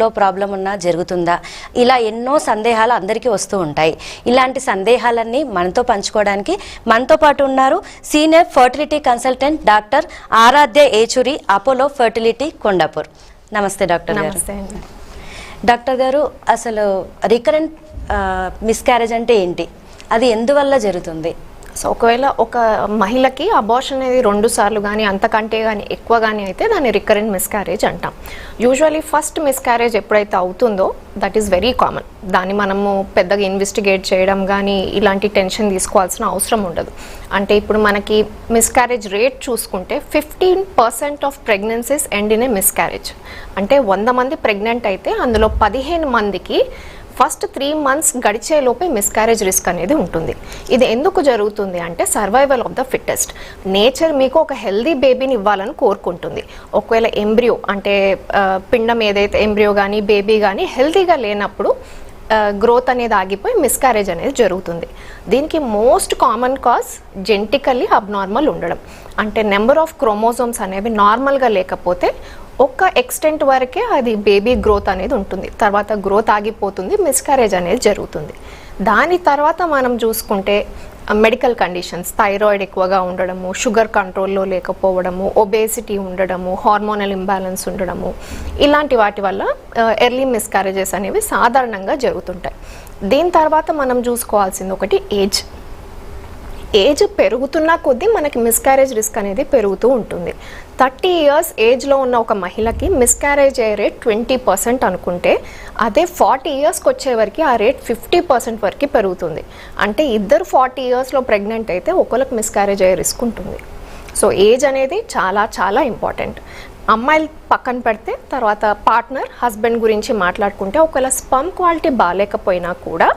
లో ప్రాబ్లం ఉన్నా జరుగుతుందా? ఇలా ఎన్నో సందేహాలు అందరికీ వస్తూ ఉంటాయి. ఇలాంటి సందేహాలన్నీ మనతో పంచుకోవడానికి మనతో పాటు ఉన్నారు senior fertility consultant doctor Aaradhya Yechuri Apollo fertility Kondapur. నమస్తే డాక్టర్ గారు. నమస్తే డాక్టర్ గారు అసలు రికరెంట్ మిస్క్యారేజ్ అంటే ఏంటి? అది ఎందువల్ల జరుగుతుంది? సో ఒకవేళ ఒక మహిళకి అబార్షన్ అనేది రెండు సార్లు కానీ అంతకంటే కానీ ఎక్కువ కానీ అయితే దాన్ని రికరెంట్ మిస్క్యారేజ్ అంటాం. యూజువలీ ఫస్ట్ మిస్క్యారేజ్ ఎప్పుడైతే అవుతుందో దట్ ఈస్ వెరీ కామన్ దాన్ని మనము పెద్దగా ఇన్వెస్టిగేట్ చేయడం కానీ ఇలాంటి టెన్షన్ తీసుకోవాల్సిన అవసరం ఉండదు. అంటే ఇప్పుడు మనకి మిస్క్యారేజ్ రేట్ చూసుకుంటే fifteen percent of pregnancies end in a miscarriage అంటే వంద మంది ప్రెగ్నెంట్ అయితే అందులో పదిహేను మందికి ఫస్ట్ త్రీ మంత్స్ గడిచే లోపే మిస్క్యారేజ్ రిస్క్ అనేది ఉంటుంది. ఇది ఎందుకు జరుగుతుంది అంటే survival of the fittest nature మీకు ఒక హెల్దీ బేబీని ఇవ్వాలని కోరుకుంటుంది. ఒకవేళ ఎంబ్రియో అంటే పిండం ఏదైతే ఎంబ్రియో కానీ బేబీ కానీ హెల్తీగా లేనప్పుడు గ్రోత్ అనేది ఆగిపోయి మిస్క్యారేజ్ అనేది జరుగుతుంది. దీనికి most common cause genetically abnormal ఉండడం. అంటే నెంబర్ ఆఫ్ క్రోమోజోమ్స్ అనేవి నార్మల్గా లేకపోతే ఒక్క ఎక్స్టెంట్ వరకే అది బేబీ గ్రోత్ అనేది ఉంటుంది. తర్వాత గ్రోత్ ఆగిపోతుంది మిస్కారేజ్ అనేది జరుగుతుంది. దాని తర్వాత మనం చూసుకుంటే మెడికల్ కండిషన్స్ థైరాయిడ్ ఎక్కువగా ఉండడము షుగర్ కంట్రోల్లో లేకపోవడము ఒబేసిటీ ఉండడము హార్మోనల్ ఇంబ్యాలెన్స్ ఉండడము ఇలాంటి వాటి వల్ల uh, ఎర్లీ మిస్కారేజెస్ అనేవి సాధారణంగా జరుగుతుంటాయి. దీని తర్వాత మనం చూసుకోవాల్సింది ఒకటి ఏజ్ ఏజ్ పెరుగుతున్న కొద్దీ మనకి మిస్క్యారేజ్ రిస్క్ అనేది పెరుగుతూ ఉంటుంది. థర్టీ ఇయర్స్ ఏజ్లో ఉన్న ఒక మహిళకి మిస్క్యారేజ్ అయ్యే రేట్ ట్వంటీ పర్సెంట్ అనుకుంటే అదే ఫార్టీ ఇయర్స్కి వచ్చేవరకు ఆ రేట్ ఫిఫ్టీ పర్సెంట్ వరకు పెరుగుతుంది. అంటే ఇద్దరు ఫార్టీ ఇయర్స్లో ప్రెగ్నెంట్ అయితే ఒకరికి మిస్క్యారేజ్ అయ్యే రిస్క్ ఉంటుంది. సో ఏజ్ అనేది చాలా చాలా ఇంపార్టెంట్ అమ్మాయిలు పక్కన పెడితే తర్వాత పార్ట్నర్ హస్బెండ్ గురించి మాట్లాడుకుంటే ఒకవేళ స్పమ్ క్వాలిటీ బాగాలేకపోయినా కూడా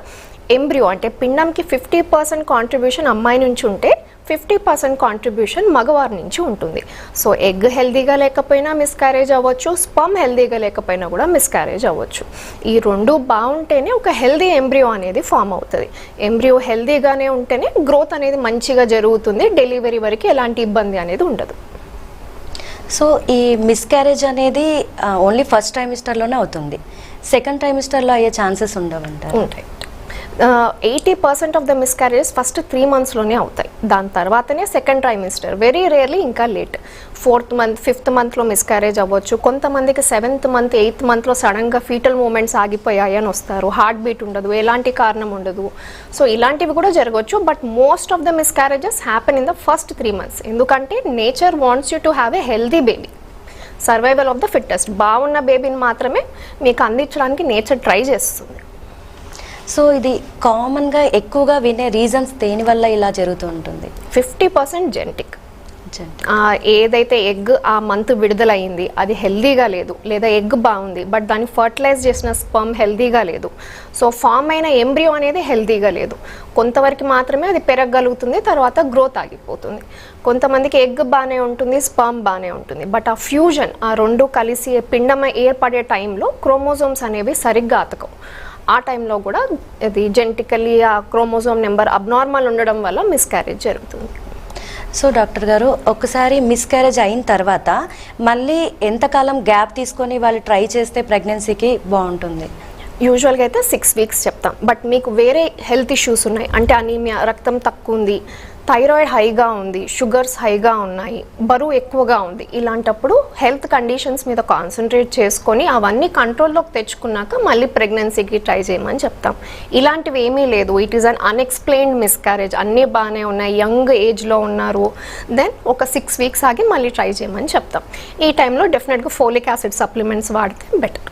ఎంబ్రియో అంటే పిండంకి ఫిఫ్టీ పర్సెంట్ కాంట్రిబ్యూషన్ అమ్మాయి నుంచి ఉంటే ఫిఫ్టీ పర్సెంట్ కాంట్రిబ్యూషన్ మగవారి నుంచి ఉంటుంది. సో ఎగ్ హెల్దీగా లేకపోయినా మిస్క్యారేజ్ అవ్వచ్చు స్పమ్ హెల్దీగా లేకపోయినా కూడా మిస్క్యారేజ్ అవ్వచ్చు. ఈ రెండు బాగుంటేనే ఒక హెల్దీ ఎంబ్రియో అనేది ఫామ్ అవుతుంది. ఎంబ్రియో హెల్దీగానే ఉంటేనే గ్రోత్ అనేది మంచిగా జరుగుతుంది డెలివరీ వరకు ఎలాంటి ఇబ్బంది అనేది ఉండదు. సో ఈ మిస్క్యారేజ్ అనేది ఓన్లీ ఫస్ట్ ట్రైమిస్టర్లోనే అవుతుంది. సెకండ్ ట్రైమిస్టర్లో అయ్యే ఛాన్సెస్ ఉండవంటారు? ఉంటాయి. Eighty percent of the miscarriage first three మంత్స్లోనే అవుతాయి. దాని తర్వాతనే సెకండ్ ట్రైమిస్టర్ వెరీ రేర్లీ ఇంకా లేట్ ఫోర్త్ మంత్ ఫిఫ్త్ మంత్లో మిస్క్యారేజ్ అవ్వచ్చు. కొంతమందికి సెవెంత్ మంత్ ఎయిత్ మంత్లో సడన్గా ఫీటల్ మూమెంట్స్ ఆగిపోయాయి అని వస్తారు. హార్ట్ బీట్ ఉండదు ఎలాంటి కారణం ఉండదు. సో ఇలాంటివి కూడా జరగవచ్చు but most of the miscarriages happen in the first three months ఎందుకంటే nature wants you to have a healthy baby survival of the fittest బాగున్న బేబీని మాత్రమే మీకు అందించడానికి నేచర్ ట్రై చేస్తుంది. సో ఇది కామన్గా ఎక్కువగా వినే రీజన్స్ దేని వల్ల ఇలా జరుగుతూ ఉంటుంది? Fifty percent genetic. జన్- ఏదైతే ఎగ్ ఆ మంత్ విడుదలయ్యింది అది హెల్దీగా లేదు లేదా ఎగ్ బాగుంది బట్ దాన్ని ఫర్టిలైజ్ చేసిన స్పమ్ హెల్దీగా లేదు. సో ఫామ్ అయిన ఎంబ్రియో అనేది హెల్దీగా లేదు. కొంతవరకు మాత్రమే అది పెరగగలుగుతుంది తర్వాత గ్రోత్ ఆగిపోతుంది. కొంతమందికి ఎగ్ బాగానే ఉంటుంది స్పమ్ బాగానే ఉంటుంది బట్ ఆ ఫ్యూజన్ ఆ రెండు కలిసి పిండం ఏర్పడే టైంలో క్రోమోజోమ్స్ అనేవి సరిగ్గా అతకవు. ఆ టైంలో కూడా ఇది జెనటికల్లీ ఆ క్రోమోజోమ్ నెంబర్ అబ్నార్మల్ ఉండడం వల్ల మిస్క్యారేజ్ జరుగుతుంది. సో డాక్టర్ గారు ఒకసారి మిస్క్యారేజ్ అయిన తర్వాత మళ్ళీ ఎంతకాలం గ్యాప్ తీసుకొని వాళ్ళు ట్రై చేస్తే ప్రెగ్నెన్సీకి బాగుంటుంది? యూజువల్గా అయితే సిక్స్ వీక్స్ చెప్తాం. బట్ మీకు వేరే హెల్త్ ఇష్యూస్ ఉన్నాయి. అంటే అనీమియా రక్తం తక్కువ ఉంది. థైరాయిడ్ హైగా ఉంది షుగర్స్ హైగా ఉన్నాయి బరువు ఎక్కువగా ఉంది. ఇలాంటప్పుడు హెల్త్ కండిషన్స్ మీద కాన్సన్ట్రేట్ చేసుకొని అవన్నీ కంట్రోల్లోకి తెచ్చుకున్నాక మళ్ళీ ప్రెగ్నెన్సీకి ట్రై చేయమని చెప్తాం. ఇలాంటివి ఏమీ లేదు. It is un unexplained miscarriage అన్నీ బాగానే ఉన్నాయి. యంగ్ ఏజ్లో ఉన్నారు. దెన్ ఒక సిక్స్ వీక్స్ ఆగి మళ్ళీ ట్రై చేయమని చెప్తాం. ఈ టైంలో డెఫినెట్గా ఫోలిక్ యాసిడ్ సప్లిమెంట్స్ వాడితే బెటర్.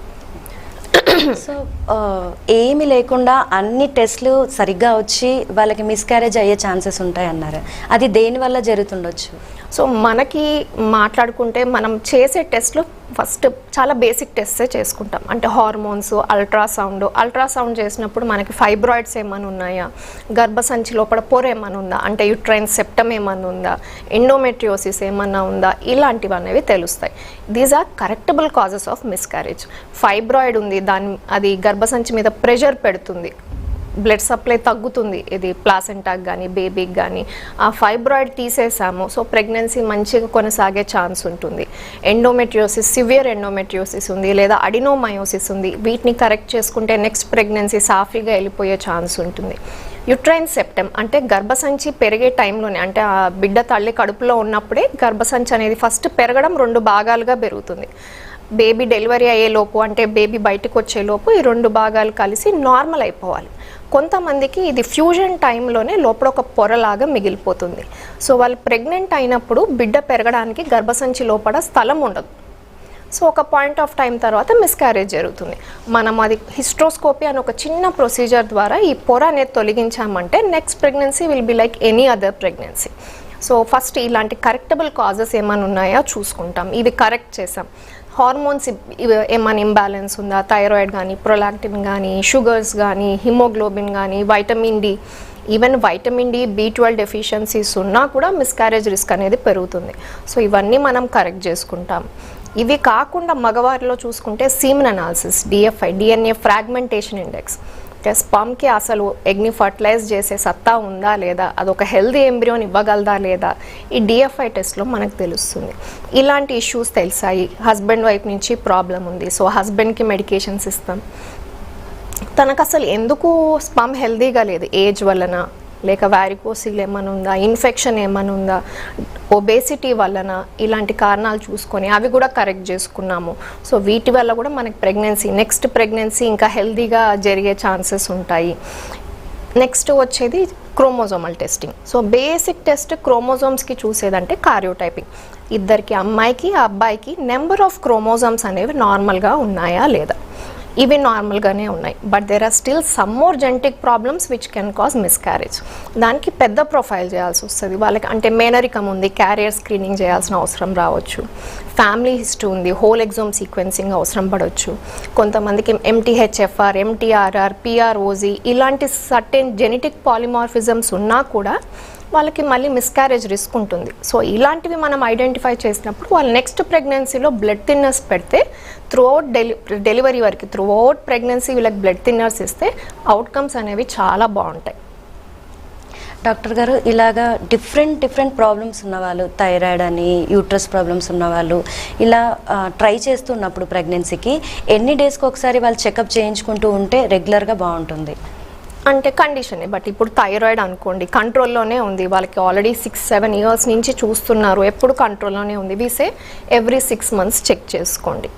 సో uh, ఏమీ లేకుండా అన్ని టెస్ట్లు సరిగ్గా వచ్చి వాళ్ళకి మిస్క్యారేజ్ అయ్యే ఛాన్సెస్ ఉంటాయి అన్నారు అది దేని వల్ల జరుగుతుండొచ్చు? సో మనకి మాట్లాడుకుంటే మనం చేసే టెస్ట్లు ఫస్ట్ చాలా బేసిక్ టెస్ట్సే చేసుకుంటాం. అంటే హార్మోన్స్ అల్ట్రాసౌండ్. అల్ట్రాసౌండ్ చేసినప్పుడు మనకి ఫైబ్రాయిడ్స్ ఏమైనా ఉన్నాయా? గర్భసంచి లోపల పొర ఏమైనా ఉందా? అంటే యుట్రైన్ సెప్టమ్ ఏమైనా ఉందా? ఎండోమెట్రియోసిస్ ఏమన్నా ఉందా? ఇలాంటివి అనేవి తెలుస్తాయి. These are correctable causes of miscarriage fibroid ఉంది దాని అది గర్భసంచి మీద ప్రెషర్ పెడుతుంది. బ్లడ్ సప్లై తగ్గుతుంది. ఇది ప్లాసెంటాకి కానీ బేబీకి కానీ ఆ ఫైబ్రాయిడ్ తీసేసాము. సో ప్రెగ్నెన్సీ మంచిగా కొనసాగే ఛాన్స్ ఉంటుంది. ఎండోమెట్రియోసిస్ సివియర్ ఎండోమెట్రియోసిస్ ఉంది లేదా అడినోమయోసిస్ ఉంది. వీటిని కరెక్ట్ చేసుకుంటే నెక్స్ట్ ప్రెగ్నెన్సీ సాఫీగా వెళ్ళిపోయే ఛాన్స్ ఉంటుంది. యుట్రైన్ సెప్టమ్ అంటే గర్భసంచి పెరిగే టైంలోనే అంటే ఆ బిడ్డ తల్లి కడుపులో ఉన్నప్పుడే గర్భసంచి అనేది ఫస్ట్ పెరగడం రెండు భాగాలుగా పెరుగుతుంది. బేబీ డెలివరీ అయ్యే లోపు అంటే బేబీ బయటకు వచ్చే లోపు ఈ రెండు భాగాలు కలిసి నార్మల్ అయిపోవాలి. కొంతమందికి ఇది ఫ్యూజన్ టైంలోనే లోపల ఒక పొరలాగా మిగిలిపోతుంది. సో వాళ్ళు ప్రెగ్నెంట్ అయినప్పుడు బిడ్డ పెరగడానికి గర్భసంచి లోపల స్థలం ఉండదు. సో ఒక పాయింట్ ఆఫ్ టైం తర్వాత మిస్క్యారేజ్ జరుగుతుంది. మనం అది హిస్ట్రోస్కోపీ అని ఒక చిన్న ప్రొసీజర్ ద్వారా ఈ పొర అనేది తొలగించామంటే next pregnancy will be like any other pregnancy. So first ఇలాంటి కరెక్టబుల్ కాజెస్ ఏమైనా ఉన్నాయో చూసుకుంటాం. ఇవి కరెక్ట్ చేసాం. హార్మోన్స్ ఏమైనా ఇంబ్యాలెన్స్ ఉందా? థైరాయిడ్ కానీ ప్రొలాక్టిన్ కానీ షుగర్స్ కానీ హిమోగ్లోబిన్ కానీ vitamin D even vitamin D B twelve deficiencies ఉన్నా కూడా మిస్క్యారేజ్ రిస్క్ అనేది పెరుగుతుంది. సో ఇవన్నీ మనం కరెక్ట్ చేసుకుంటాం. ఇవి కాకుండా మగవారిలో చూసుకుంటే semen analysis DFI DNA fragmentation index స్పమ్కి అసలు ఎగ్ని ఫర్టిలైజ్ చేసే సత్తా ఉందా లేదా? అదొక హెల్దీ ఎంబ్రియోని ఇవ్వగలదా లేదా? ఈ డిఎఫ్ఐ టెస్ట్లో మనకు తెలుస్తుంది. ఇలాంటి ఇష్యూస్ తెలిసాయి. హస్బెండ్ వైపు నుంచి ప్రాబ్లం ఉంది. సో హస్బెండ్కి మెడికేషన్స్ ఇస్తాం. తనకు అసలు ఎందుకు స్పమ్ హెల్దీగా లేదు? ఏజ్ వలన లేక వ్యారికోసిల్ ఏమైనా ఉందా? ఇన్ఫెక్షన్ ఏమైనా ఉందా? ఒబేసిటీ వలన ఇలాంటి కారణాలు చూసుకొని అవి కూడా కరెక్ట్ చేసుకున్నాము. సో వీటి వల్ల కూడా మనకి ప్రెగ్నెన్సీ నెక్స్ట్ ప్రెగ్నెన్సీ ఇంకా హెల్దీగా జరిగే ఛాన్సెస్ ఉంటాయి. నెక్స్ట్ వచ్చేది chromosomal testing so basic test క్రోమోజోమ్స్కి చూసేదంటే కార్యోటైపింగ్ ఇద్దరికి అమ్మాయికి అబ్బాయికి నెంబర్ ఆఫ్ క్రోమోజోమ్స్ అనేవి నార్మల్గా ఉన్నాయా లేదా? ఇవి నార్మల్గానే ఉన్నాయి. But there are still some more genetic problems which can cause miscarriage దానికి పెద్ద ప్రొఫైల్ చేయాల్సి వస్తుంది. వాళ్ళకి అంటే మేనరికం ఉంది క్యారియర్ స్క్రీనింగ్ చేయాల్సిన అవసరం రావచ్చు. ఫ్యామిలీ హిస్టరీ ఉంది హోల్ ఎగ్జామ్ సీక్వెన్సింగ్ అవసరం పడవచ్చు కొంతమందికి ఎంటీహెచ్ఎఫ్ఆర్ ఎంటీఆర్ఆర్ పిఆర్ఓజీ ఇలాంటి సర్టెన్ జెనెటిక్ పాలిమార్ఫిజమ్స్ ఉన్నా కూడా వాళ్ళకి మళ్ళీ మిస్క్యారేజ్ రిస్క్ ఉంటుంది. సో ఇలాంటివి మనం ఐడెంటిఫై చేసినప్పుడు వాళ్ళు నెక్స్ట్ ప్రెగ్నెన్సీలో బ్లడ్ థిన్నర్స్ పెడితే త్రూఅవుట్ డెలి డెలివరీ వరకు త్రూఅవుట్ ప్రెగ్నెన్సీ వీళ్ళకి బ్లడ్ థిన్నర్స్ ఇస్తే అవుట్కమ్స్ అనేవి చాలా బాగుంటాయి. డాక్టర్ గారు ఇలాగా డిఫరెంట్ డిఫరెంట్ ప్రాబ్లమ్స్ ఉన్నవాళ్ళు థైరాయిడ్ అని యూట్రస్ ప్రాబ్లమ్స్ ఉన్నవాళ్ళు ఇలా ట్రై చేస్తున్నప్పుడు ప్రెగ్నెన్సీకి ఎన్ని డేస్కి ఒకసారి వాళ్ళు చెకప్ చేయించుకుంటూ ఉంటే రెగ్యులర్గా బాగుంటుంది? అంటే కండిషన్ బట్ ఇప్పుడు థైరాయిడ్ అనుకోండి కంట్రోల్లోనే ఉంది. వాళ్ళకి ఆల్రెడీ సిక్స్ సెవెన్ ఇయర్స్ నుంచి చూస్తున్నారు. ఎప్పుడు కంట్రోల్లోనే ఉంది. వీసే ఎవ్రీ సిక్స్ మంత్స్ చెక్ చేసుకోండి.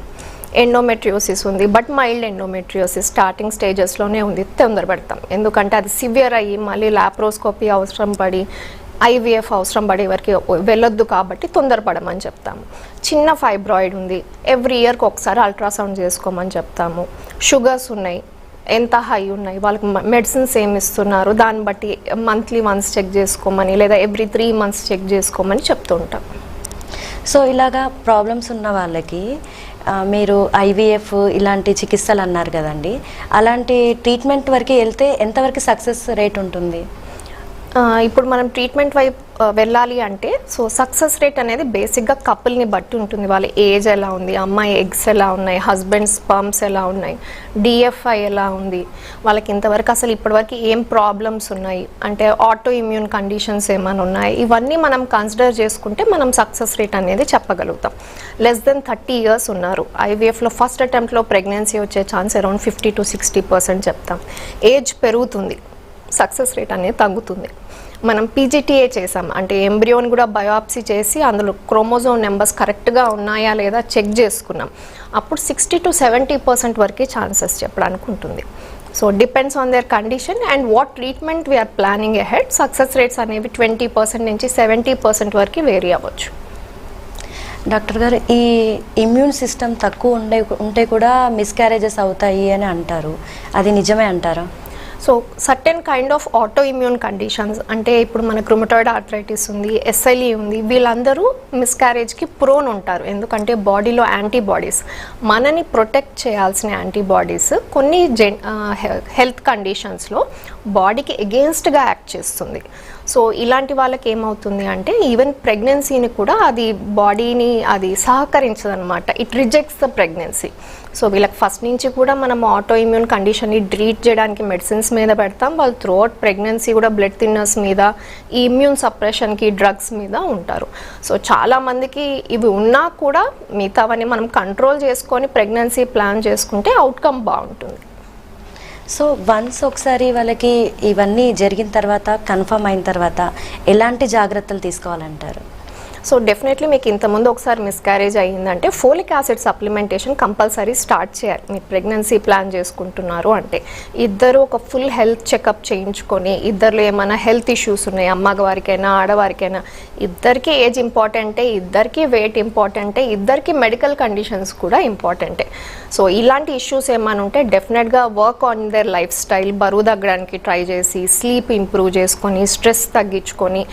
ఎండోమెట్రియోసిస్ ఉంది బట్ మైల్డ్ ఎండోమెట్రియోసిస్ స్టార్టింగ్ స్టేజెస్లోనే ఉంది. తొందరపడతాం ఎందుకంటే అది సివియర్ అయ్యి మళ్ళీ లాప్రోస్కోపీ అవసరం పడి ఐవీఎఫ్ అవసరం పడే వరకు వెళ్ళొద్దు కాబట్టి తొందరపడమని చెప్తాము. చిన్న ఫైబ్రాయిడ్ ఉంది. ఎవ్రీ ఇయర్కి ఒకసారి అల్ట్రాసౌండ్ చేసుకోమని చెప్తాము. షుగర్స్ ఉన్నాయి. ఎంత హై ఉన్నాయి? వాళ్ళకి మెడిసిన్స్ ఏమి ఇస్తున్నారు? దాన్ని బట్టి మంత్లీ వన్స్ చెక్ చేసుకోమని లేదా ఎవ్రీ త్రీ మంత్స్ చెక్ చేసుకోమని చెప్తుంటాం. సో ఇలాగా ప్రాబ్లమ్స్ ఉన్న వాళ్ళకి మీరు ఐవీఎఫ్ ఇలాంటి చికిత్సలు అన్నారు కదండి అలాంటి ట్రీట్మెంట్ వరకు వెళ్తే ఎంతవరకు సక్సెస్ రేట్ ఉంటుంది? ఇప్పుడు మనం ట్రీట్మెంట్ వైపు వెళ్ళాలి అంటే సో సక్సెస్ రేట్ అనేది బేసిక్గా కపుల్ని బట్టి ఉంటుంది. వాళ్ళ ఏజ్ ఎలా ఉంది అమ్మాయి ఎగ్స్ ఎలా ఉన్నాయి హస్బెండ్స్ స్పర్మ్స్ ఎలా ఉన్నాయి డిఎఫ్ఐ ఎలా ఉంది వాళ్ళకి ఇంతవరకు అసలు ఇప్పటివరకు ఏం ప్రాబ్లమ్స్ ఉన్నాయి అంటే ఆటో ఇమ్యూన్ కండిషన్స్ ఏమైనా ఉన్నాయి? ఇవన్నీ మనం కన్సిడర్ చేసుకుంటే మనం సక్సెస్ రేట్ అనేది చెప్పగలుగుతాం. లెస్ దెన్ థర్టీ ఇయర్స్ ఉన్నారు. ఐవీఎఫ్లో ఫస్ట్ అటెంప్ట్లో ప్రెగ్నెన్సీ వచ్చే chance around fifty to sixty percent చెప్తాం. ఏజ్ పెరుగుతుంది. సక్సెస్ రేట్ అనేది తగ్గుతుంది. మనం పీజీటీఏ చేసాం. అంటే ఎంబ్రియోని కూడా బయోప్సీ చేసి అందులో క్రోమోజోమ్ నెంబర్స్ కరెక్ట్గా ఉన్నాయా లేదా చెక్ చేసుకున్నాం. అప్పుడు సిక్స్టీ టు సెవెంటీ పర్సెంట్ వరకే ఛాన్సెస్ చెప్పడానికి ఉంటుంది. So depends on their condition and what treatment we are planning ahead success rates అనేవి ట్వంటీ పర్సెంట్ నుంచి సెవెంటీ పర్సెంట్ వరకు వేరీ అవ్వచ్చు. డాక్టర్ గారు ఈ ఇమ్యూన్ సిస్టమ్ తక్కువ ఉండే ఉంటే కూడా మిస్క్యారేజెస్ అవుతాయి అని అంటారు. అది నిజమే అంటారా? So certain kind of auto immune conditions అంటే ఇప్పుడు మన క్రుమటాయిడ్ ఆర్థరైటిస్ ఉంది ఎస్ఎల్ఈ ఉంది వీళ్ళందరూ మిస్క్యారేజ్కి ప్రోన్ ఉంటారు. ఎందుకంటే బాడీలో యాంటీబాడీస్ మనని ప్రొటెక్ట్ చేయాల్సిన యాంటీబాడీస్ కొన్ని జెన్ హెల్త్ కండిషన్స్లో బాడీకి ఎగెన్స్ట్గా యాక్ట్ చేస్తుంది. సో ఇలాంటి వాళ్ళకి ఏమవుతుంది అంటే ఈవెన్ ప్రెగ్నెన్సీని కూడా అది బాడీని అది సహకరించదనమాట it rejects the pregnancy so వీళ్ళకి ఫస్ట్ నుంచి కూడా మనం ఆటో ఇమ్యూన్ కండిషన్ని ట్రీట్ చేయడానికి మెడిసిన్స్ మీద పెడతాం. వాళ్ళు త్రూఅవుట్ ప్రెగ్నెన్సీ కూడా బ్లడ్ థిన్నర్స్ మీద ఈ ఇమ్యూన్ సప్రెషన్కి డ్రగ్స్ మీద ఉంటారు. సో చాలామందికి ఇవి ఉన్నా కూడా మిగతావన్నీ మనం కంట్రోల్ చేసుకొని ప్రెగ్నెన్సీ ప్లాన్ చేసుకుంటే అవుట్కమ్ బాగుంటుంది. సో వన్స్ ఒకసారి వాళ్ళకి ఇవన్నీ జరిగిన తర్వాత కన్ఫర్మ్ అయిన తర్వాత ఎలాంటి జాగ్రత్తలు తీసుకోవాలంటారు? సో డెఫినెట్లీ మీకు ఇంతకుముందు ఒకసారి miscarriage అయ్యిందంటే folic acid supplementation compulsory start చేయాలి. మీరు ప్రెగ్నెన్సీ ప్లాన్ చేసుకుంటున్నారు అంటే ఇద్దరు ఒక ఫుల్ హెల్త్ చెకప్ చేయించుకొని ఇద్దరిలో ఏమైనా హెల్త్ ఇష్యూస్ ఉన్నాయి? అమ్మగారికైనా ఆడవారికైనా? ఇద్దరికి ఏజ్ ఇంపార్టెంటే ఇద్దరికి వెయిట్ ఇంపార్టెంటే ఇద్దరికి మెడికల్ కండిషన్స్ కూడా ఇంపార్టెంటే సో ఇలాంటి ఇష్యూస్ ఏమైనా ఉంటే డెఫినెట్గా work on their life style బరువు తగ్గడానికి ట్రై చేసి స్లీప్ ఇంప్రూవ్ చేసుకొని స్ట్రెస్ తగ్గించుకొని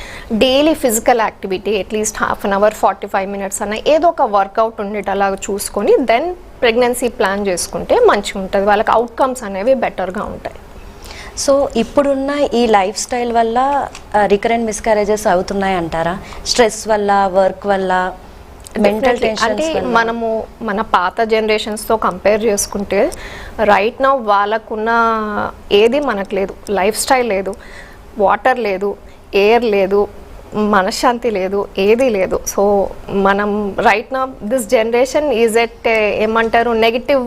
daily physical activity at least half an hour forty five minutes అన్న ఏదో ఒక వర్కౌట్ ఉండేటలాగా చూసుకొని దెన్ ప్రెగ్నెన్సీ ప్లాన్ చేసుకుంటే మంచిగా ఉంటుంది వాళ్ళకి అవుట్కమ్స్ అనేవి బెటర్గా ఉంటాయి. సో ఇప్పుడున్న ఈ లైఫ్ స్టైల్ వల్ల రికరెంట్ మిస్క్యారేజెస్ అవుతున్నాయి అంటారా? స్ట్రెస్ వల్ల వర్క్ వల్ల మెంటల్ Definitely. అంటే టెన్షన్ మనము మన పాత జనరేషన్స్తో కంపేర్ చేసుకుంటే రైట్ నౌ వాళ్ళకున్న ఏది మనకు లేదు. లైఫ్ స్టైల్ లేదు వాటర్ లేదు ఎయిర్ లేదు మనశ్శాంతి లేదు ఏది లేదు. సో మనం రైట్ నా దిస్ జనరేషన్ ఈజ్ ఎట్ ఏమంటారు నెగిటివ్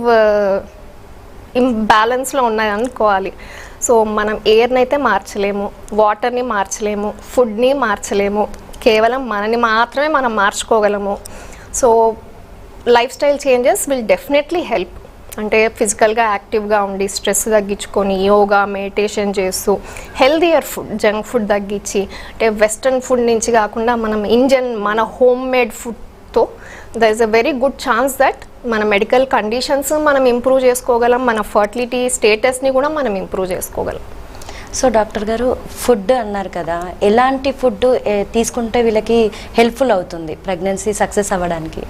ఇంబ్యాలెన్స్లో ఉన్నాయి అనుకోవాలి. సో మనం ఎయిర్ని అయితే మార్చలేము వాటర్ని మార్చలేము ఫుడ్ని మార్చలేము కేవలం మనని మాత్రమే మనం మార్చుకోగలము. So lifestyle changes will definitely help అంటే ఫిజికల్గా యాక్టివ్గా ఉండి స్ట్రెస్ తగ్గించుకొని యోగా మెడిటేషన్ చేస్తూ హెల్దియర్ ఫుడ్ జంక్ ఫుడ్ తగ్గించి అంటే వెస్ట్రన్ ఫుడ్ నుంచి కాకుండా మనం ఇంజన్ మన home made ఫుడ్తో there is a very good chance that మన మెడికల్ కండిషన్స్ మనం ఇంప్రూవ్ చేసుకోగలం మన ఫర్టిలిటీ స్టేటస్ని కూడా మనం ఇంప్రూవ్ చేసుకోగలం. సో డాక్టర్ గారు ఫుడ్ అన్నారు కదా ఎలాంటి ఫుడ్ తీసుకుంటే వీళ్ళకి హెల్ప్ఫుల్ అవుతుంది ప్రెగ్నెన్సీ సక్సెస్ అవ్వడానికి?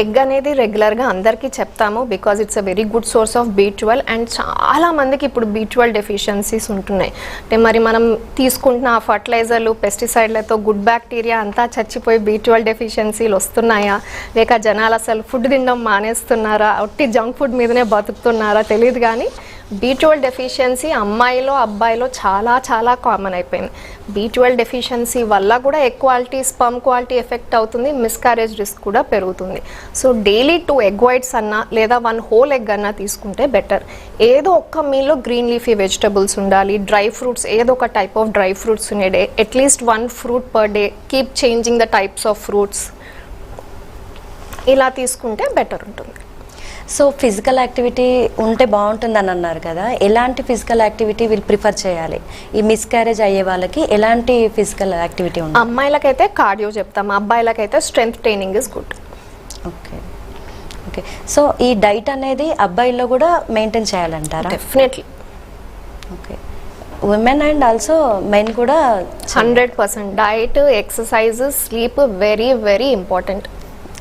ఎగ్ అనేది రెగ్యులర్గా అందరికీ చెప్తాము because it's a very good source of B twelve and చాలా మందికి ఇప్పుడు బీ ట్వెల్వ్ డెఫిషియన్సీస్ ఉంటున్నాయి. అంటే మరి మనం తీసుకుంటున్న ఆ ఫర్టిలైజర్లు పెస్టిసైడ్లతో గుడ్ బ్యాక్టీరియా అంతా చచ్చిపోయి బీ ట్వెల్వ్ డెఫిషియన్సీలు వస్తున్నాయా? లేక జనాలు అసలు ఫుడ్ తినడం మానేస్తున్నారా? ఒట్టి జంక్ ఫుడ్ మీదనే బతుకుతున్నారా? తెలియదు కానీ బీ ట్వెల్వ్ డెఫిషియన్సీ అమ్మాయిలో అబ్బాయిలో చాలా చాలా కామన్ అయిపోయింది. బీ ట్వెల్వ్ డెఫిషియన్సీ వల్ల కూడా ఎక్వాలిటీ స్పమ్ క్వాలిటీ ఎఫెక్ట్ అవుతుంది మిస్కారేజ్ రిస్క్ కూడా పెరుగుతుంది. So daily two egg whites అన్నా లేదా వన్ హోల్ ఎగ్ అన్నా తీసుకుంటే బెటర్ ఏదో ఒక్క మీలో గ్రీన్ లీఫీ వెజిటబుల్స్ ఉండాలి డ్రై ఫ్రూట్స్ ఏదో ఒక టైప్ ఆఫ్ డ్రై ఫ్రూట్స్ ఉండే day at least one fruit per day keep changing the types of fruits ఇలా తీసుకుంటే బెటర్ ఉంటుంది. సో ఫిజికల్ యాక్టివిటీ ఉంటే బాగుంటుందని అన్నారు కదా ఎలాంటి ఫిజికల్ యాక్టివిటీ వీళ్ళు ప్రిఫర్ చేయాలి? ఈ మిస్క్యారేజ్ అయ్యే వాళ్ళకి ఎలాంటి ఫిజికల్ యాక్టివిటీ ఉంది అమ్మాయిలకైతే కార్డియో చెప్తాం అబ్బాయిలకైతే strength training is good okay. Okay. So ఈ డైట్ అనేది అబ్బాయిల్లో కూడా maintain చేయాలంటారా? Definitely okay. Women and also men కూడా hundred percent. Diet exercise sleep very very important.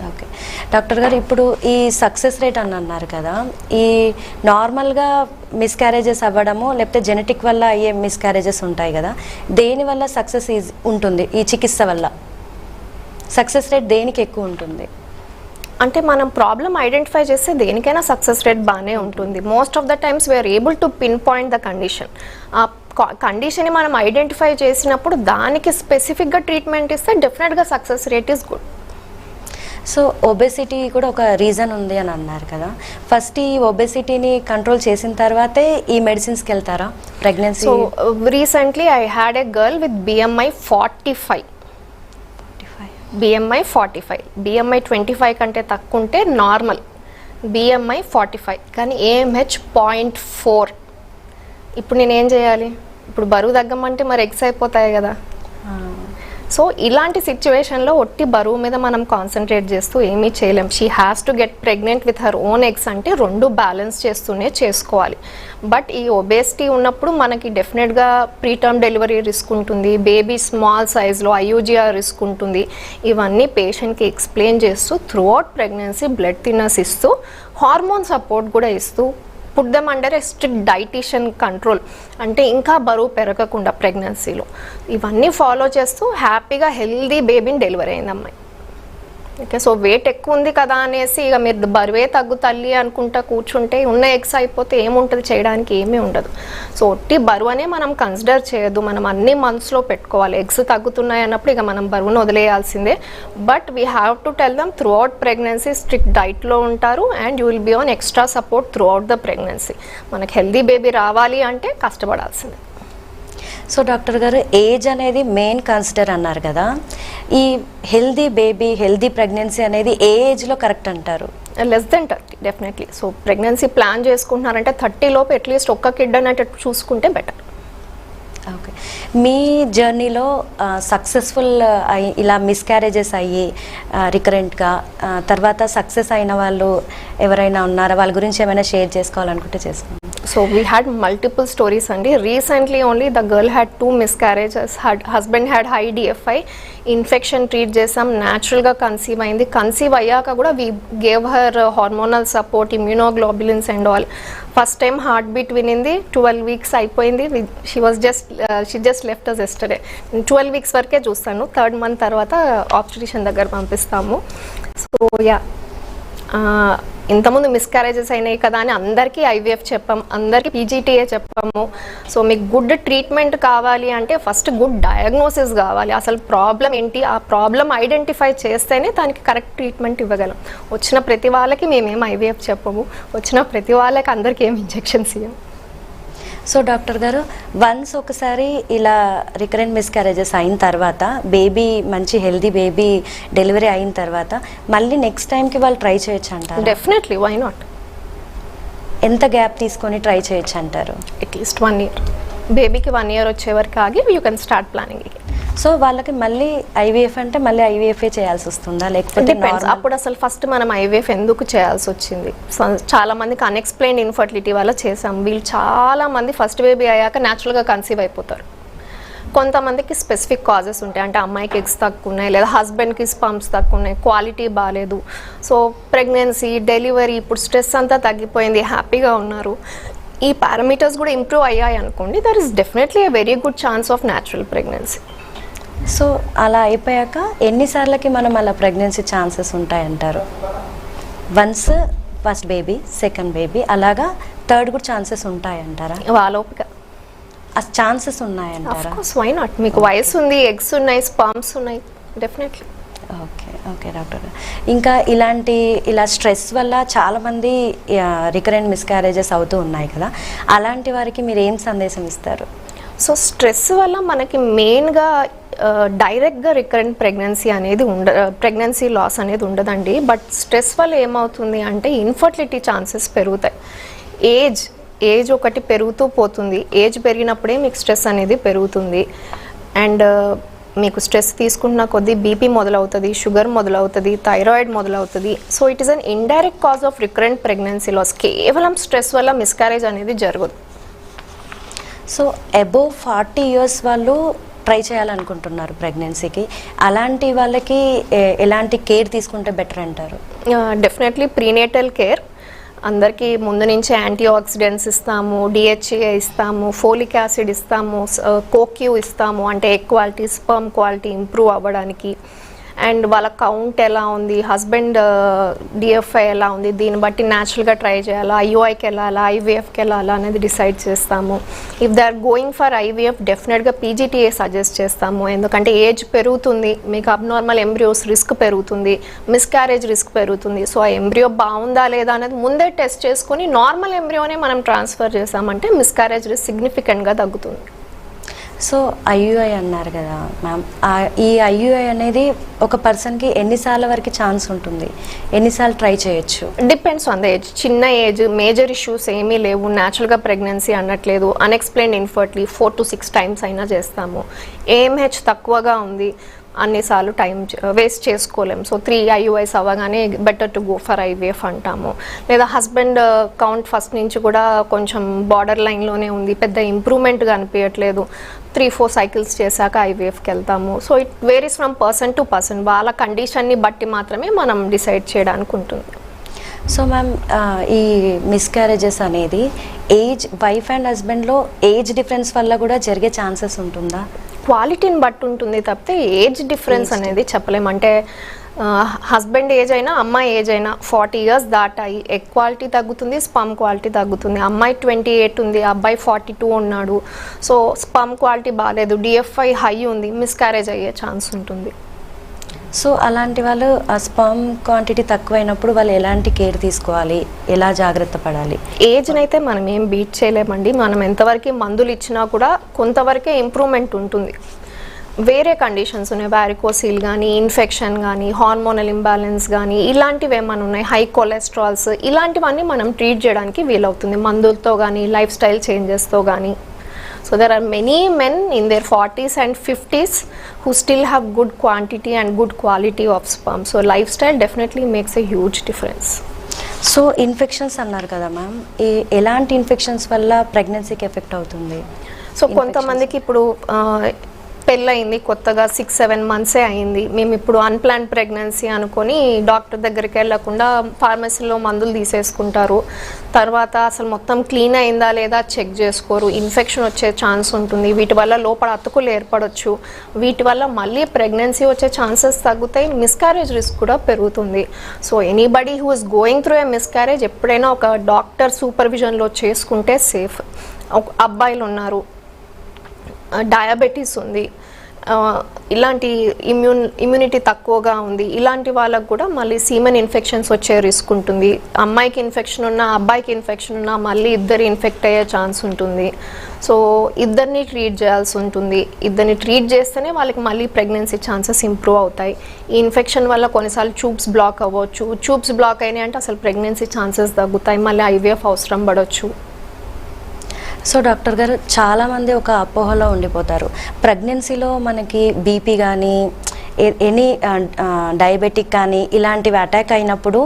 Okay doctor గారు ఇప్పుడు ఈ సక్సెస్ రేట్ అని అన్నారు కదా ఈ నార్మల్గా మిస్క్యారేజెస్ అవ్వడము లేకపోతే జెనెటిక్ వల్ల అయ్యే మిస్క్యారేజెస్ ఉంటాయి కదా దేని వల్ల సక్సెస్ ఈజ్ ఉంటుంది? ఈ చికిత్స వల్ల. సక్సెస్ రేట్ దేనికి ఎక్కువ ఉంటుంది? అంటే మనం ప్రాబ్లం ఐడెంటిఫై చేస్తే దేనికైనా సక్సెస్ రేట్ బాగానే ఉంటుంది. Most of the times we are able to pin point the condition ఆ కండిషన్ని మనం ఐడెంటిఫై చేసినప్పుడు దానికి స్పెసిఫిక్గా ట్రీట్మెంట్ ఇస్తే డెఫినెట్గా success rate is good so obesity కూడా ఒక రీజన్ ఉంది అని అన్నారు కదా. ఫస్ట్ ఈ ఒబెసిటీని కంట్రోల్ చేసిన తర్వాతే ఈ మెడిసిన్స్కి వెళ్తారా? Pregnancy so recently I had a girl with BMI forty five BMI forty five BMI twenty five కంటే తక్కువ ఉంటే నార్మల్ బిఎంఐ ఫార్టీ ఫైవ్ కానీ ఏఎంహెచ్ పాయింట్ ఫోర్ ఇప్పుడు నేను ఏం చేయాలి? ఇప్పుడు బరువు తగ్గమంటే మరి ఎగ్స్ అయిపోతాయి కదా. సో ఇలాంటి సిచ్యువేషన్లో ఒట్టి బరువు మీద మనం కాన్సన్ట్రేట్ చేస్తూ ఏమీ చేయలేం. She has to get pregnant with her own eggs అంటే రెండు బ్యాలెన్స్ చేస్తూనే చేసుకోవాలి. బట్ ఈ ఒబేసిటీ ఉన్నప్పుడు మనకి డెఫినెట్గా ప్రీటర్మ్ డెలివరీ రిస్క్ ఉంటుంది. బేబీ స్మాల్ సైజ్లో ఐయూజిఆర్ రిస్క్ ఉంటుంది. ఇవన్నీ పేషెంట్కి ఎక్స్ప్లెయిన్ చేస్తూ through out pregnancy blood thinners ఇస్తూ హార్మోన్ సపోర్ట్ కూడా ఇస్తూ put them under a strict dietician control అంటే ఇంకా బరువు పెరగకుండా ప్రెగ్నెన్సీలో ఇవన్నీ ఫాలో చేస్తూ హ్యాపీగా హెల్దీ బేబీని డెలివరీ అయింది అమ్మాయి. ఓకే సో వెయిట్ ఎక్కువ ఉంది కదా అనేసి ఇక మీరు బరువే తగ్గు తల్లి అనుకుంటా కూర్చుంటే ఉన్న ఎగ్స్ అయిపోతే ఏముంటుంది? చేయడానికి ఏమీ ఉండదు. సో ఒట్టి బరువు అనే మనం కన్సిడర్ చేయొద్దు. మనం అన్ని మంత్స్లో పెట్టుకోవాలి. ఎగ్స్ తగ్గుతున్నాయి అన్నప్పుడు ఇక మనం బరువును వదిలేయాల్సిందే. But we have to tell them through pregnancy strict డైట్లో ఉంటారు and you will be on extra support through the pregnancy మనకి హెల్దీ బేబీ రావాలి అంటే కష్టపడాల్సిందే. సో డాక్టర్ గారు ఏజ్ అనేది మెయిన్ కన్సిడర్ అన్నారు కదా. ఈ హెల్దీ బేబీ హెల్దీ ప్రెగ్నెన్సీ అనేది ఏ ఏజ్లో కరెక్ట్ అంటారు? Less than thirty definitely. So pregnancy plan చేసుకుంటున్నారంటే thirty లోపు అట్లీస్ట్ ఒక్క కిడ్ అనేటట్టు చూసుకుంటే బెటర్. ఓకే. మీ జర్నీలో సక్సెస్ఫుల్ అయి ఇలా మిస్క్యారేజెస్ అయ్యి రికరెంట్గా తర్వాత సక్సెస్ అయిన వాళ్ళు ఎవరైనా ఉన్నారా? వాళ్ళ గురించి ఏమైనా షేర్ చేసుకోవాలనుకుంటే చేసుకోండి. So we had multiple stories అండి recently only the girl had two miscarriages had husband had high DFI infection treat చేసాం న్యాచురల్గా కన్సీవ్ అయింది. కన్సీవ్ అయ్యాక కూడా we gave her hormonal support immunoglobulins and all first time heart beat వినింది. Twelve weeks అయిపోయింది. She was just she just left us yesterday twelve weeks వరకే చూస్తాను. Third month తర్వాత ఆప్టిషన్ దగ్గర పంపిస్తాము. సో యా ఇంతకుముందు మిస్క్యారేజెస్ అయినాయి కదా అని అందరికీ ఐవీఎఫ్ చెప్పాం అందరికీ పీజీటీఏ చెప్పాము. సో మీకు గుడ్ ట్రీట్మెంట్ కావాలి అంటే ఫస్ట్ గుడ్ డయాగ్నోసిస్ కావాలి. అసలు ప్రాబ్లం ఏంటి? ఆ ప్రాబ్లం ఐడెంటిఫై చేస్తేనే దానికి కరెక్ట్ ట్రీట్మెంట్ ఇవ్వగలం. వచ్చిన ప్రతి వాళ్ళకి మేమేం ఐవీఎఫ్ చెప్పము. వచ్చిన ప్రతి వాళ్ళకి అందరికీ ఏం ఇంజెక్షన్స్ ఇవ్వము సో డాక్టర్ గారు వన్స్ ఒకసారి ఇలా రికరెంట్ మిస్క్యారేజెస్ అయిన తర్వాత బేబీ మంచి హెల్దీ బేబీ డెలివరీ అయిన తర్వాత మళ్ళీ నెక్స్ట్ టైంకి వాళ్ళు ట్రై చేయొచ్చు అంటారు? డెఫినెట్లీ వై నాట్ ఎంత గ్యాప్ తీసుకొని ట్రై చేయొచ్చు అంటారు? అట్లీస్ట్ వన్ ఇయర్ బేబీకి వన్ ఇయర్ వచ్చే వరకు ఆగి you can start planning so వాళ్ళకి మళ్ళీ ఐవీఎఫ్ అంటే మళ్ళీ ఐవీఎఫే చేయాల్సి వస్తుందా? లేకపోతే అప్పుడు అసలు ఫస్ట్ మనం ఐవీఎఫ్ ఎందుకు చేయాల్సి వచ్చింది? స- చాలా మందికి అన్ఎక్స్ప్లెయిన్ ఇన్ఫర్టిలిటీ వల్ల చేసాం వీళ్ళు చాలా మంది ఫస్ట్ బేబీ అయ్యాక న్యాచురల్గా కన్సీవ్ అయిపోతారు. కొంతమందికి స్పెసిఫిక్ కాజెస్ ఉంటాయి. అంటే అమ్మాయికి ఎగ్స్ తక్కువ ఉన్నాయి లేదా హస్బెండ్కి స్పంప్స్ తక్కువ ఉన్నాయి క్వాలిటీ బాగాలేదు సో ప్రెగ్నెన్సీ డెలివరీ ఇప్పుడు స్ట్రెస్ అంతా తగ్గిపోయింది హ్యాపీగా ఉన్నారు. ఈ పారామీటర్స్ కూడా ఇంప్రూవ్ అయ్యాయి అనుకోండి there is definitely a very good chance of natural pregnancy so అలా అయిపోయాక ఎన్నిసార్లకి మనం అలా pregnancy chances ఉంటాయంటారు? Once first baby second baby అలాగా థర్డ్ కూడా ఛాన్సెస్ ఉంటాయంటారా? వాళ్ళ ఓపిక ఆ ఛాన్సెస్ ఆఫ్ ఉన్నాయంటారా కోర్స్ వై నాట్ మీకు వయసు ఉంది ఎగ్స్ ఉన్నాయి స్పామ్స్ ఉన్నాయి డెఫినెట్లీ ఓకే ఓకే డాక్టర్. ఇంకా ఇలాంటి ఇలా స్ట్రెస్ వల్ల చాలామంది రికరెంట్ మిస్క్యారేజెస్ అవుతూ ఉన్నాయి కదా. అలాంటి వారికి మీరు ఏం సందేశం ఇస్తారు? సో స్ట్రెస్ వల్ల మనకి మెయిన్గా డైరెక్ట్గా రికరెంట్ ప్రెగ్నెన్సీ అనేది ఉండ ప్రెగ్నెన్సీ లాస్ అనేది ఉండదండి. బట్ స్ట్రెస్ వల్ల ఏమవుతుంది అంటే ఇన్ఫర్టిలిటీ ఛాన్సెస్ పెరుగుతాయి. ఏజ్ ఏజ్ ఒకటి పెరుగుతూ పోతుంది. ఏజ్ పెరిగినప్పుడే మీకు స్ట్రెస్ అనేది పెరుగుతుంది. అండ్ మీకు స్ట్రెస్ తీసుకుంటున్న కొద్దీ బీపీ మొదలవుతుంది షుగర్ మొదలవుతుంది థైరాయిడ్ మొదలవుతుంది. So it is an indirect cause of recurrent pregnancy loss కేవలం స్ట్రెస్ వల్ల మిస్క్యారేజ్ అనేది జరగదు. సో అబోవ్ ఫార్టీ ఇయర్స్ వాళ్ళు ట్రై చేయాలనుకుంటున్నారు ప్రెగ్నెన్సీకి. అలాంటి వాళ్ళకి ఎలాంటి కేర్ తీసుకుంటే బెటర్ అంటారు? Definitely prenatal care. అందరికీ ముందు నుంచి యాంటీ ఆక్సిడెంట్స్ ఇస్తాము డిహెచ్ఏ ఇస్తాము ఫోలిక్ యాసిడ్ ఇస్తాము కోక్యూ ఇస్తాము అంటే egg quality sperm quality improve అవ్వడానికి. అండ్ వాళ్ళ కౌంట్ ఎలా ఉంది హస్బెండ్ డిఎఫ్ఐ ఎలా ఉంది దీన్ని బట్టి న్యాచురల్గా ట్రై చేయాలా ఐఓఐకి వెళ్ళాలా ఐవీఎఫ్కి వెళ్ళాలా అనేది డిసైడ్ చేస్తాము. If they are going for IVF డెఫినెట్గా పీజీటీఏ సజెస్ట్ చేస్తాము. ఎందుకంటే ఏజ్ పెరుగుతుంది మీకు అబ్నార్మల్ ఎంబ్రియోస్ రిస్క్ పెరుగుతుంది మిస్క్యారేజ్ రిస్క్ పెరుగుతుంది. సో ఆ ఎంబ్రియో బాగుందా లేదా అనేది ముందే టెస్ట్ చేసుకుని నార్మల్ ఎంబ్రియోనే మనం ట్రాన్స్ఫర్ చేసామంటే మిస్క్యారేజ్ రిస్క్ సిగ్నిఫికెంట్గా తగ్గుతుంది. సో ఐయుఐ అన్నారు కదా మ్యామ్ ఈ ఐయుఐ అనేది ఒక పర్సన్కి ఎన్నిసార్లు వరకు ఛాన్స్ ఉంటుంది? ఎన్నిసార్లు ట్రై చేయొచ్చు? డిపెండ్స్ ఆన్ ద ఏజ్ చిన్న ఏజ్ మేజర్ ఇష్యూస్ ఏమీ లేవు. న్యాచురల్గా ప్రెగ్నెన్సీ అనట్లేదు. Unexplained infertility four to six times అయినా చేస్తాము. ఏఎంహెచ్ తక్కువగా ఉంది. అన్నిసార్లు టైం uh, వేస్ట్ చేసుకోలేం. సో త్రీ ఐయుఐస్ అవ్వగానే better to go for IVF అంటాము. లేదా హస్బెండ్ uh, కౌంట్ ఫస్ట్ నుంచి కూడా కొంచెం బార్డర్ లైన్లోనే ఉంది. పెద్ద ఇంప్రూవ్మెంట్ కనిపించట్లేదు త్రీ ఫోర్ సైకిల్స్ చేశాక ఐవీఎఫ్కి వెళ్తాము. So it varies from person to person. వాళ్ళ కండిషన్ని బట్టి మాత్రమే మనం డిసైడ్ చేయడానికి ఉంటుంది సో మ్యామ్ ఈ మిస్క్యారేజెస్ అనేది ఏజ్ వైఫ్ అండ్ హస్బెండ్లో ఏజ్ డిఫరెన్స్ వల్ల కూడా జరిగే ఛాన్సెస్ ఉంటుందా? క్వాలిటీని బట్టి ఉంటుంది తప్పితే ఏజ్ డిఫరెన్స్ అనేది చెప్పలేం అంటే హస్బెండ్ ఏజ్ అయినా అమ్మాయి ఏజ్ అయినా ఫార్టీ ఇయర్స్ దాటాయి. ఎగ్ క్వాలిటీ తగ్గుతుంది స్పమ్ క్వాలిటీ తగ్గుతుంది. అమ్మాయి ట్వంటీ ఎయిట్ ఉంది అబ్బాయి ఫార్టీ టూ ఉన్నాడు. సో స్పమ్ క్వాలిటీ బాగాలేదు డిఎఫ్ఐ హై ఉంది మిస్క్యారేజ్ అయ్యే ఛాన్స్ ఉంటుంది. సో అలాంటి వాళ్ళు ఆ స్పామ్ క్వాంటిటీ తక్కువైనప్పుడు వాళ్ళు ఎలాంటి కేర్ తీసుకోవాలి? ఎలా జాగ్రత్త పడాలి? ఏజ్ని అయితే మనం ఏం బీట్ చేయలేమండి. మనం ఎంతవరకు మందులు ఇచ్చినా కూడా కొంతవరకే ఇంప్రూవ్మెంట్ ఉంటుంది. వేరే కండిషన్స్ ఉన్నాయి. వ్యారికోసీల్ కానీ ఇన్ఫెక్షన్ కానీ హార్మోనల్ ఇంబ్యాలెన్స్ కానీ ఇలాంటివి ఏమైనా ఉన్నాయి? హై కొలెస్ట్రాల్స్ ఇలాంటివన్నీ మనం ట్రీట్ చేయడానికి వీలవుతుంది. మందులతో కానీ లైఫ్ స్టైల్ చేంజెస్తో కానీ so there are many men in their forties and fifties who still have good quantity and good quality of sperm so life style definitely makes a huge difference so infections అన్నారు కదా ma'am ఈ ఎలాంటి infections వల్ల ప్రెగ్నెన్సీకి effect అవుతుంది? So కొంతమందికి ఇప్పుడు పెళ్ళయింది కొత్తగా సిక్స్ సెవెన్ మంత్సే అయింది. మేము ఇప్పుడు అన్ప్లాన్ ప్రెగ్నెన్సీ అనుకొని డాక్టర్ దగ్గరికి వెళ్ళకుండా ఫార్మసీలో మందులు తీసేసుకుంటారు. తర్వాత అసలు మొత్తం క్లీన్ అయిందా లేదా చెక్ చేసుకోరు. ఇన్ఫెక్షన్ వచ్చే ఛాన్స్ ఉంటుంది. వీటి వల్ల లోపల అతుకులు ఏర్పడవచ్చు వీటి వల్ల మళ్ళీ ప్రెగ్నెన్సీ వచ్చే ఛాన్సెస్ తగ్గుతాయి. మిస్క్యారేజ్ రిస్క్ కూడా పెరుగుతుంది. So anybody who is going through a miscarriage ఎప్పుడైనా ఒక డాక్టర్ సూపర్విజన్లో చేసుకుంటే సేఫ్ ఒక అబ్బాయిలు ఉన్నారు. డయాబెటీస్ ఉంది. ఇలాంటి ఇమ్యూన్ ఇమ్యూనిటీ తక్కువగా ఉంది. ఇలాంటి వాళ్ళకు కూడా మళ్ళీ సీమన్ ఇన్ఫెక్షన్స్ వచ్చే రిస్క్ ఉంటుంది. అమ్మాయికి ఇన్ఫెక్షన్ ఉన్నా అబ్బాయికి ఇన్ఫెక్షన్ ఉన్నా మళ్ళీ ఇద్దరు ఇన్ఫెక్ట్ అయ్యే ఛాన్స్ ఉంటుంది. సో ఇద్దరిని ట్రీట్ చేయాల్సి ఉంటుంది. ఇద్దరిని ట్రీట్ చేస్తేనే వాళ్ళకి మళ్ళీ ప్రెగ్నెన్సీ ఛాన్సెస్ ఇంప్రూవ్ అవుతాయి. ఈ ఇన్ఫెక్షన్ వల్ల కొన్నిసార్లు ట్యూబ్స్ బ్లాక్ అవ్వచ్చు. ట్యూబ్స్ బ్లాక్ అయినాయి అంటే అసలు ప్రెగ్నెన్సీ ఛాన్సెస్ తగ్గుతాయి. మళ్ళీ ఐవీఎఫ్ అవసరం పడవచ్చు సో డాక్టర్ గారు చాలామంది ఒక అపోహలో ఉండిపోతారు. ప్రెగ్నెన్సీలో మనకి బీపీ కానీ ఎనీ డయాబెటిక్ కానీ ఇలాంటివి అటాక్ అయినప్పుడు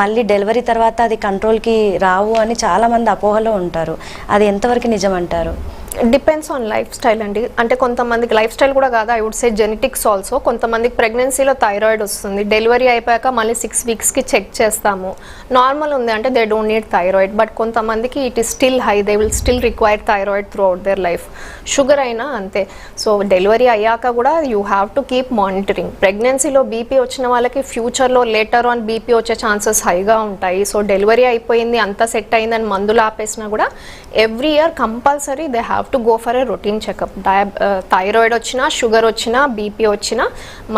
మళ్ళీ డెలివరీ తర్వాత అది కంట్రోల్కి రావు అని చాలామంది అపోహలో ఉంటారు. అది ఎంతవరకు నిజమంటారు? డిపెండ్స్ ఆన్ లైఫ్ స్టైల్ అండి. అంటే కొంతమందికి లైఫ్ స్టైల్ కూడా కాదు I would say genetics also కొంతమందికి ప్రెగ్నెన్సీలో థైరాయిడ్ వస్తుంది. డెలివరీ అయిపోయాక మళ్ళీ సిక్స్ వీక్స్కి చెక్ చేస్తాము. నార్మల్ ఉంది అంటే they don't need thyroid but కొంతమందికి it is still high they will still require thyroid through their life sugar అయినా అంతే. సో డెలివరీ అయ్యాక కూడా you have to keep monitoring ప్రెగ్నెన్సీలో బీపీ వచ్చిన వాళ్ళకి ఫ్యూచర్లో లేటర్ ఆన్ బీపీ వచ్చే ఛాన్సెస్ హైగా ఉంటాయి. సో డెలివరీ అయిపోయింది అంతా సెట్ అయిందని మందులు ఆపేసినా కూడా every year compulsory they have to go for a routine checkup dia thyroid వచ్చినా షుగర్ వచ్చినా బీపీ వచ్చినా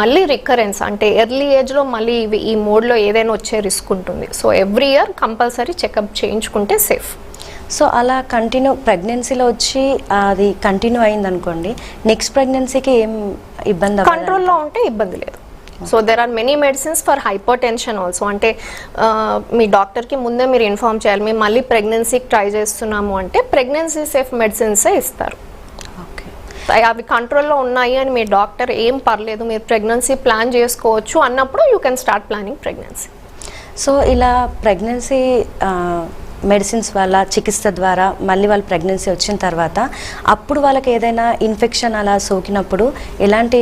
మళ్ళీ రికరెన్స్ అంటే ఎర్లీ ఏజ్లో మళ్ళీ ఇవి ఈ మోడ్లో ఏదైనా వచ్చే రిస్క్ ఉంటుంది. So every year compulsory checkup చేయించుకుంటే సేఫ్ సో అలా కంటిన్యూ ప్రెగ్నెన్సీలో వచ్చి అది కంటిన్యూ అయింది అనుకోండి నెక్స్ట్ ప్రెగ్నెన్సీకి ఏం ఇబ్బంది? కంట్రోల్లో ఉంటే ఇబ్బంది లేదు. So there are many medicines for hypertension also అంటే మీ డాక్టర్కి ముందే మీరు ఇన్ఫామ్ చేయాలి. మేము మళ్ళీ ప్రెగ్నెన్సీకి ట్రై చేస్తున్నాము అంటే ప్రెగ్నెన్సీ సేఫ్ మెడిసిన్సే ఇస్తారు. ఓకే. అవి కంట్రోల్లో ఉన్నాయి అని మీ డాక్టర్ ఏం పర్లేదు. మీరు ప్రెగ్నెన్సీ ప్లాన్ చేసుకోవచ్చు అన్నప్పుడు you can start planning pregnancy. So ఇలా ప్రెగ్నెన్సీ మెడిసిన్స్ వల్ల చికిత్స ద్వారా మళ్ళీ వాళ్ళు ప్రెగ్నెన్సీ వచ్చిన తర్వాత అప్పుడు వాళ్ళకి ఏదైనా ఇన్ఫెక్షన్ అలా సోకినప్పుడు ఎలాంటి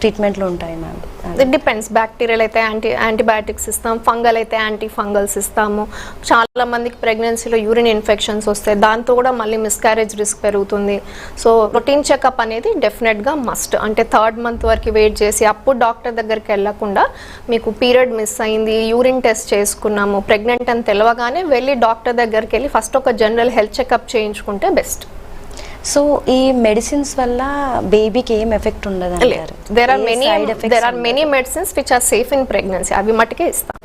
ట్రీట్మెంట్లు ఉంటాయి మ్యామ్? ఇట్ డిపెండ్స్ బ్యాక్టీరియల్ అయితే యాంటీ యాంటీబయాటిక్స్ ఇస్తాం. ఫంగల్ అయితే యాంటీ ఫంగల్స్ ఇస్తాము. చాలా మందికి ప్రెగ్నెన్సీలో యూరిన్ ఇన్ఫెక్షన్స్ వస్తాయి. దాంతో కూడా మళ్ళీ మిస్క్యారేజ్ రిస్క్ పెరుగుతుంది. సో రొటీన్ చెకప్ అనేది డెఫినెట్గా మస్ట్ అంటే థర్డ్ మంత్ వరకు వెయిట్ చేసి అప్పుడు డాక్టర్ దగ్గరికి వెళ్ళకుండా మీకు పీరియడ్ మిస్ అయింది యూరిన్ టెస్ట్ చేసుకున్నాము ప్రెగ్నెంట్ అని తెలవగానే వెళ్ళి డాక్టర్ దగ్గరికి వెళ్ళి ఫస్ట్ ఒక జనరల్ హెల్త్ చెకప్ చేయించుకుంటే బెస్ట్ సో ఈ మెడిసిన్స్ వల్ల బేబీకి ఏం ఎఫెక్ట్ ఉండదు there are many there are many medicines which are safe in pregnancy అవి మట్టుకే ఇస్తాం.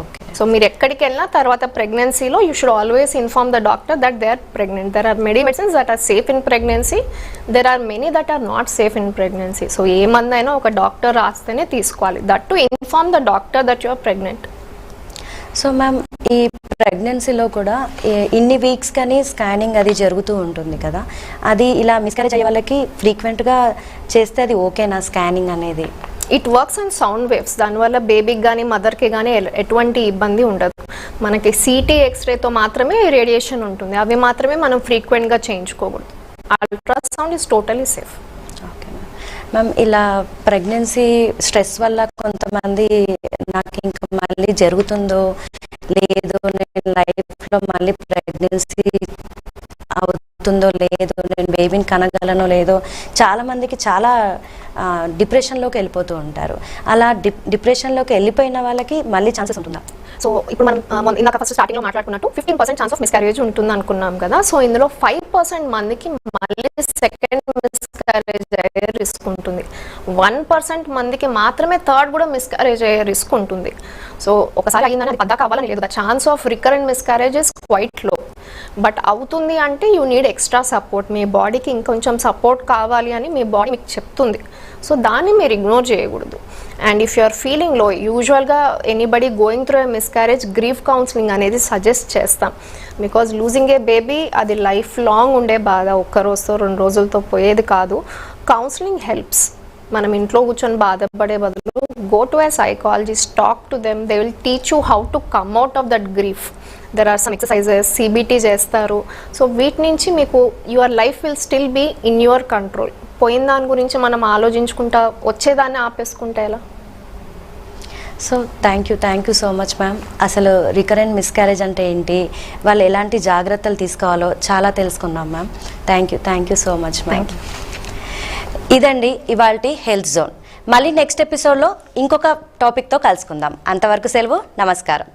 ఓకే. సో మీరు ఎక్కడికి వెళ్ళినా తర్వాత ప్రెగ్నెన్సీలో you should always inform the doctor that they are pregnant there are many medicines that are safe in pregnancy there are many that are not safe in pregnancy so ఏ మందైనా ఒక doctor రాస్తేనే తీసుకోవాలి. That to inform the doctor that you are pregnant so ma'am ఈ ప్రెగ్నెన్సీలో కూడా ఇన్ని weeks కానీ scanning అది జరుగుతూ ఉంటుంది కదా. అది ఇలా మిస్కరేజ్ అయ్యే వాళ్ళకి ఫ్రీక్వెంట్గా చేస్తే అది ఓకేనా స్కానింగ్ అనేది? It works on sound waves దానివల్ల బేబీకి కానీ మదర్కి కానీ ఎటువంటి ఇబ్బంది ఉండదు. మనకి సిటీ ఎక్స్రేతో మాత్రమే రేడియేషన్ ఉంటుంది. అవి మాత్రమే మనం ఫ్రీక్వెంట్గా చేయించుకోకూడదు. Ultrasound is totally safe ma'am ఇలా ప్రెగ్నెన్సీ స్ట్రెస్ వల్ల కొంతమంది నాకు ఇంకా మళ్ళీ జరుగుతుందో లేదో నేను లైఫ్లో మళ్ళీ ప్రెగ్నెన్సీ అవుతుందో లేదో నేను బేబీని కనగలనో లేదో చాలామందికి చాలా డిప్రెషన్లోకి వెళ్ళిపోతూ ఉంటారు. అలా డి డిప్రెషన్లోకి వెళ్ళిపోయిన వాళ్ళకి మళ్ళీ ఛాన్సెస్ ఉంటుందా? సో ఇప్పుడు మనం ఇందాక ఫస్ట్ స్టార్టింగ్లో మాట్లాడుకున్నట్టు fifteen percent chance of miscarriage ఉంటుంది అనుకున్నాం కదా. సో ఇందులో ఫైవ్ పర్సెంట్ మందికి మళ్ళీ సెకండ్ మిస్కారేజ్ అయ్యే రిస్క్ ఉంటుంది. వన్ పర్సెంట్ మందికి మాత్రమే థర్డ్ కూడా మిస్కారేజ్ అయ్యే రిస్క్ ఉంటుంది. సో ఒకసారి అయిందని అది పద్దాక అవ్వాలని లేదు. The chance of recurrent miscarriage is quite low but అవుతుంది అంటే యూ నీడ్ ఎక్స్ట్రా సపోర్ట్ మీ బాడీకి ఇంకొంచెం సపోర్ట్ కావాలి అని మీ బాడీ మీకు చెప్తుంది. సో దాన్ని మీరు ఇగ్నోర్ చేయకూడదు. అండ్ ఇఫ్ యు ఆర్ ఫీలింగ్లో యూజువల్గా anybody going through a miscarriage grief counselling అనేది సజెస్ట్ చేస్తాం. బికాజ్ లూజింగ్ ఏ బేబీ అది లైఫ్ లాంగ్ ఉండే బాధ. ఒక్క రోజుతో రెండు రోజులతో పోయేది కాదు. కౌన్సిలింగ్ హెల్ప్స్ మనం ఇంట్లో కూర్చొని బాధపడే బదులు go to a psychologist talk to them they will teach you how to come out of that grief there are some exercises CBT చేస్తారు. సో వీటి నుంచి మీకు your life will still be in your control పోయిన దాని గురించి మనం ఆలోచించుకుంటా వచ్చేదాన్ని ఆపేసుకుంటే ఎలా? So thank you thank you so much ma'am అసలు రికరెంట్ మిస్క్యారేజ్ అంటే ఏంటి? వాళ్ళు ఎలాంటి జాగ్రత్తలు తీసుకోవాలో చాలా తెలుసుకున్నాం ma'am thank you thank you so much ma'am ఇదండి ఇవాల్టి హెల్త్ జోన్ మళ్ళీ నెక్స్ట్ ఎపిసోడ్లో ఇంకొక టాపిక్తో కలుసుకుందాం. అంతవరకు సెలవు నమస్కారం.